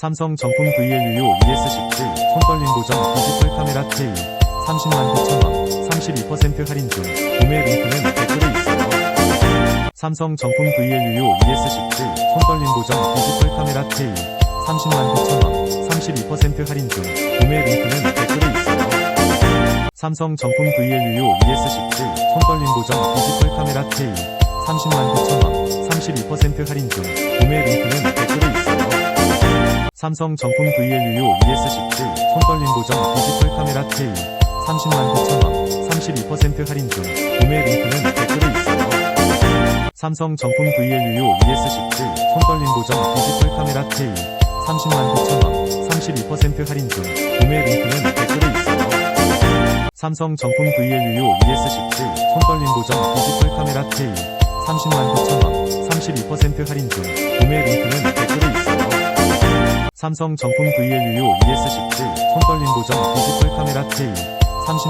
삼성 정품 VLU ES17 손떨림 보정 디지털 카메라 K 30만 9천원 32% 할인 중 구매 링크는 댓글에 있어요. 삼성 정품 VLU ES17 손떨림 보정 디지털 카메라 K 30만 9천원 32% 할인 중 구매 링크는 댓글에 있어요. 삼성 정품 VLU ES17 손떨림 보정 디지털 카메라 K 30만 9천원 32% 할인 중 구매 링크는 댓글에 있어요. 삼성 정품 VLU ES17 손떨림 보정 디지털 카메라 K 30만 9천원 32% 할인 중 구매 링크는 댓글에 있어요. 삼성 정품 VLU ES17 손떨림 보정 디지털 카메라 K 30만 9천원 32% 할인 중 구매 링크는 댓글에 있어요. 삼성 정품 VLU ES17 손떨림 보정 디지털 카메라 K 30만 9천원 32% 할인 중 구매 링크는 댓글에 있어요. 삼성 정품 VLU ES17 손떨림 보정 디지털 카메라 K